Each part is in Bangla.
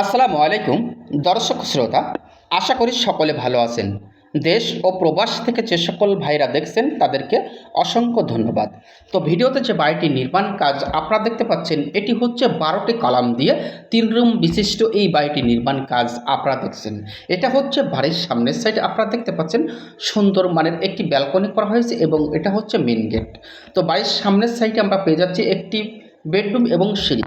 আসসালামু আলাইকুম, দর্শক শ্রোতা, আশা করি সকলে ভালো আছেন। দেশ ও প্রবাস থেকে যে সকল ভাইরা দেখছেন তাদেরকে অসংখ্য ধন্যবাদ। তো ভিডিওতে যে বাড়িটি নির্মাণ কাজ আপনারা দেখতে পাচ্ছেন, এটি হচ্ছে বারোটি কলাম দিয়ে তিন রুম বিশিষ্ট এই বাড়িটি নির্মাণ কাজ আপনারা দেখছেন। এটা হচ্ছে বাড়ির সামনের সাইডে আপনারা দেখতে পাচ্ছেন সুন্দর মানের একটি ব্যালকনি করা হয়েছে এবং এটা হচ্ছে মেন গেট তো বাড়ির সামনের সাইডে আমরা পেয়ে যাচ্ছি একটি বেডরুম এবং সিঁড়ি।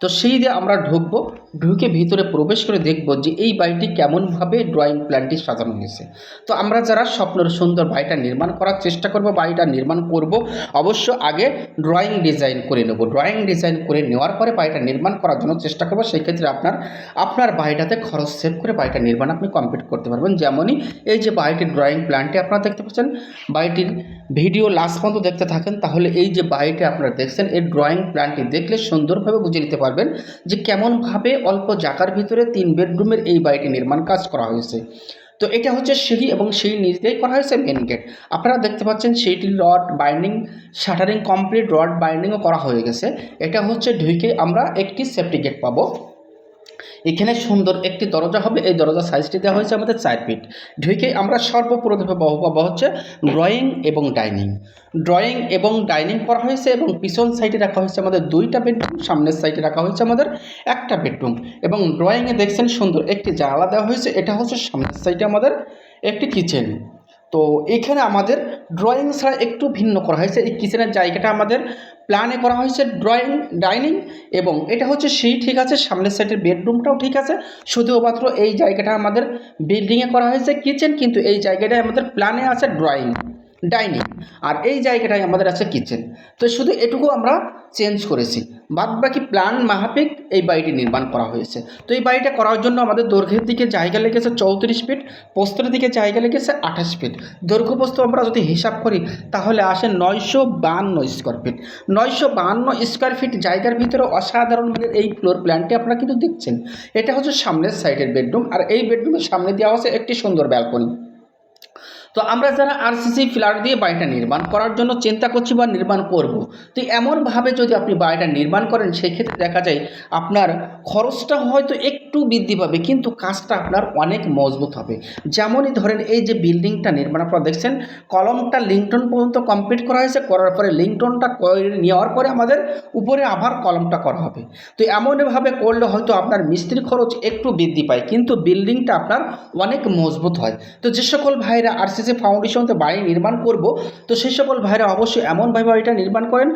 তো সিঁড়ি দিয়ে আমরা ঢুকবো ঢুকে ভিতরে প্রবেশ করে দেখব যে এই বাড়িটি কেমনভাবে ড্রয়িং প্ল্যানটি সাজানো হয়েছে। তো আমরা যারা স্বপ্নের সুন্দর বাড়িটা নির্মাণ করার চেষ্টা করব, বাড়িটা নির্মাণ করব, অবশ্য আগে ড্রয়িং ডিজাইন করে নেব। ড্রয়িং ডিজাইন করে নেওয়ার পরে বাড়িটা নির্মাণ করার জন্য চেষ্টা করব। সেই ক্ষেত্রে আপনার আপনার বাড়িটাতে খরচ সেভ করে বাড়িটা নির্মাণ আপনি কমপ্লিট করতে পারবেন। যেমনই এই যে বাড়িটির ড্রয়িং প্ল্যানটি আপনারা দেখতে পাচ্ছেন, বাড়িটির ভিডিও লাস্ট পর্যন্ত দেখতে থাকেন, তাহলে এই যে বাড়িটি আপনারা দেখছেন, এই ড্রয়িং প্ল্যানটি দেখলে সুন্দরভাবে বুঝে নিতে পারবেন যে কেমনভাবে অল্প জাকার ভিতরে তিন বেডরুমের এই বাড়িটি নির্মাণ কাজ করা হয়েছে। তো এটা হচ্ছে সিঁড়ি এবং সেই নিচ দিয়েই করা হয়েছে মেন গেট আপনারা দেখতে পাচ্ছেন সেইটির rod binding shuttering complete rod বাইন্ডিংও করা হয়ে গেছে। এটা হচ্ছে ঢুকে আমরা একটি সেফটি গেট পাবো। এখানে সুন্দর একটি দরজা হবে। এই দরজা সাইজটি দেওয়া হয়েছে আমাদের চার ফিট ঢুকে আমরা সর্বপ্রথমে পাবো পাবো হচ্ছে ড্রয়িং এবং ডাইনিং ড্রয়িং এবং ডাইনিং করা হয়েছে এবং পিছন সাইডে রাখা হয়েছে আমাদের দুইটা বেডরুম সামনের সাইডে রাখা হয়েছে আমাদের একটা বেডরুম এবং ড্রয়িংয়ে দেখছেন সুন্দর একটি জানালা দেওয়া হয়েছে। এটা হচ্ছে সামনের সাইডে আমাদের একটি কিচেন তো এখানে আমাদের ড্রয়িং ছাড়া একটু ভিন্ন করা হয়েছে। এই কিচেনের জায়গাটা আমাদের প্ল্যানে করা হয়েছে ড্রয়িং ডাইনিং এবং এটা হচ্ছে সেই ঠিক আছে, সামনের সাইডের বেডরুমটাও ঠিক আছে। শুধুমাত্র এই জায়গাটা আমাদের বিল্ডিংয়ে করা হয়েছে কিচেন কিন্তু এই জায়গাটায় আমাদের প্ল্যানে আছে ড্রয়িং ডাইনিং। আর এই জায়গাটায় আমাদের আছে কিচেন। তো শুধু এটুকু আমরা চেঞ্জ করেছি। বাদ বাকি প্ল্যান মাহাপিক এই বাড়িটি নির্মাণ করা হয়েছে। তো এই বাড়িটা করার জন্য আমাদের দৈর্ঘ্যের দিকে জায়গা লেগেছে চৌত্রিশ ফিট, পোস্তের দিকে জায়গা লেগেছে আঠাশ ফিট। দৈর্ঘ্য পোস্ত আমরা যদি হিসাব করি, তাহলে আসে নয়শো বাহান্ন স্কোয়ার ফিট নয়শো বাহান্ন স্কোয়ার ফিট জায়গার ভিতরে অসাধারণভাবে এই ফ্লোর প্ল্যানটি আপনারা কিন্তু দেখছেন। এটা হচ্ছে সামনের সাইডের বেডরুম আর এই বেডরুমের সামনে দেওয়া হচ্ছে একটি সুন্দর ব্যালকনি তো আমরা যারা আরসিসি ফ্ল্যাট দিয়ে বাড়িটা নির্মাণ করার জন্য চিন্তা করছি বা নির্মাণ করব, তো এমনভাবে যদি আপনি বাড়িটা নির্মাণ করেন সেই ক্ষেত্রে দেখা যায় আপনার খরচটা হয়তো একটু বৃদ্ধি পাবে, কিন্তু কাজটা আপনার অনেক মজবুত হবে। যেমনই ধরেন এই যে বিল্ডিংটা নির্মাণ, আপনারা দেখছেন, কলমটা লিংটন পর্যন্ত কমপ্লিট করা হয়েছে, করার পরে লিংটনটা নেওয়ার পরে আমাদের উপরে আবার কলমটা করা হবে। তো এমনভাবে করলে হয়তো আপনার মিস্ত্রি খরচ একটু বৃদ্ধি পায়, কিন্তু বিল্ডিংটা আপনার অনেক মজবুত হয়। তো যে সকল ভাইরা আরসিসি ফাউন্ডেশনতে বাড়ি নির্মাণ করব, তো সেই সকল ভাইরা অবশ্যই এমনভাবে বাড়িটা নির্মাণ করেন,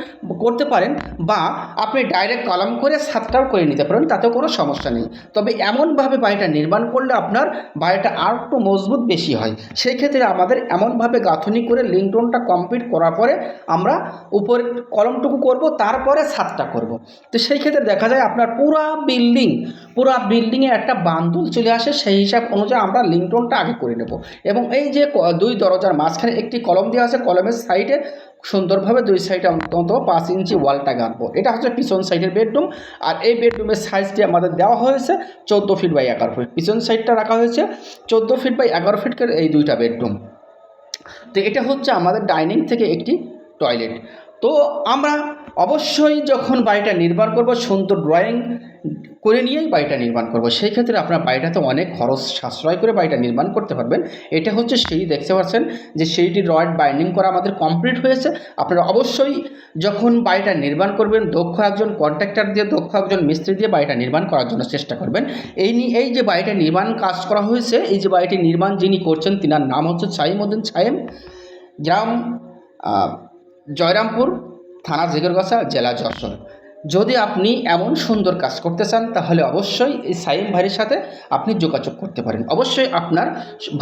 করতে পারেন বা আপনি ডাইরেক্ট কলম করে সাতটাও করে নিতে পারেন, তাতেও কোনো সমস্যা নেই। তবে এমনভাবে বাড়িটা নির্মাণ করলে আপনার বাড়িটা আর একটু মজবুত বেশি হয়। সেই ক্ষেত্রে আমাদের এমনভাবে গাঁথনি করে লিংটনটা কমপ্লিট করার পরে আমরা উপরে কলমটুকু করব, তারপরে সাতটা করব। তো সেই ক্ষেত্রে দেখা যায় আপনার পুরা বিল্ডিং পুরা বিল্ডিংয়ে একটা বান্দুল চলে আসে, সেই হিসাব অনুযায়ী আমরা লিংটনটা আগে করে নেব। এবং এই যে দুই দরজার মাঝখানে একটি কলম দেওয়া আছে। কলমের সাইডে সুন্দরভাবে দুই সাইডে অন্তত পাঁচ ইঞ্চি ওয়ালটা গাঁথবো। এটা হচ্ছে পিছন সাইডের বেডরুম। আর এই বেডরুমের সাইজটি আমাদের দেওয়া হয়েছে চোদ্দ ফিট বাই এগারো ফিট। পিছন সাইডটা রাখা হয়েছে চোদ্দ ফিট বাই এগারো ফিটের এই দুইটা বেডরুম। তো এটা হচ্ছে আমাদের ডাইনিং থেকে একটি টয়লেট। তো আমরা অবশ্যই যখন বাড়িটা নির্মাণ করব সুন্দর ড্রয়িং করে নিয়েই বাড়িটা নির্মাণ করব। সেই ক্ষেত্রে আপনার বাড়িটাতে অনেক খরচ, সাশ্রয় করে বাড়িটা নির্মাণ করতে পারবেন। এটা হচ্ছে সেই, দেখতে পাচ্ছেন যে সেইটি রড বাইন্ডিং করা আমাদের কমপ্লিট হয়েছে। আপনারা অবশ্যই যখন বাড়িটা নির্মাণ করবেন, দক্ষ একজন কন্ট্রাক্টর দিয়ে, দক্ষ একজন মিস্ত্রি দিয়ে বাড়িটা নির্মাণ করার জন্য চেষ্টা করবেন। এই নিয়ে এই যে বাড়িটা নির্মাণ কাজ করা হয়েছে, এই যে বাড়িটি নির্মাণ যিনি করছেন, তিনার নাম হচ্ছে ছাইমুদ্দিন ছায়েম গ্রাম জয়রামপুর, থানা জিগরগাছা জেলা যশোর। যদি আপনি এমন সুন্দর কাজ করতে চান, তাহলে অবশ্যই এই সাইম ভাইয়ের সাথে আপনি যোগাযোগ করতে পারেন। অবশ্যই আপনার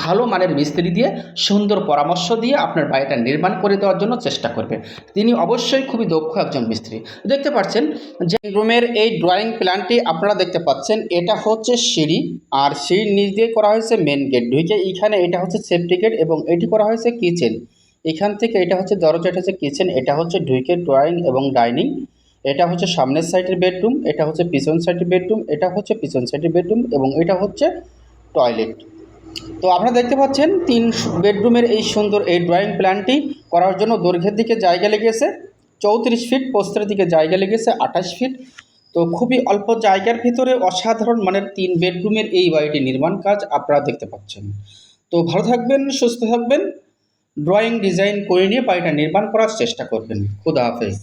ভালো মানের মিস্ত্রি দিয়ে, সুন্দর পরামর্শ দিয়ে আপনার বাড়িটা নির্মাণ করে দেওয়ার জন্য চেষ্টা করবেন তিনি অবশ্যই খুবই দক্ষ একজন মিস্ত্রি। দেখতে পাচ্ছেন যে রুমের এই ড্রয়িং প্ল্যানটি আপনারা দেখতে পাচ্ছেন, এটা হচ্ছে সিঁড়ি, আর সিঁড়ির নিচ দিয়ে করা হয়েছে মেন গেট ঢুকে এইখানে এটা হচ্ছে সেফটি গেট এবং এটি করা হয়েছে কিচেন এখান থেকে এটা হচ্ছে দরজা, এটা হচ্ছে কিচেন এটা হচ্ছে ঢুকে ড্রয়িং এবং ডাইনিং এটা হচ্ছে সামনের সাইডের বেডরুম, এটা হচ্ছে পিছন সাইডের বেডরুম, এটা হচ্ছে পিছন সাইডের বেডরুম এবং এটা হচ্ছে টয়লেট। তো আপনারা দেখতে পাচ্ছেন তিন বেডরুমের এই সুন্দর এই ড্রয়িং প্ল্যানটি করার জন্য দৈর্ঘ্যের দিকে জায়গা লেগেছে, চৌত্রিশ ফিট পোস্তের দিকে জায়গা লেগেছে, আঠাশ ফিট। তো খুবই অল্প জায়গার ভিতরে অসাধারণ মানের তিন বেডরুমের এই বাড়িটি নির্মাণ কাজ আপনারা দেখতে পাচ্ছেন। তো ভালো থাকবেন, সুস্থ থাকবেন, ড্রয়িং ডিজাইন করে নিয়ে বাড়িটা নির্মাণ করার চেষ্টা করবেন। খুদা হাফেজ।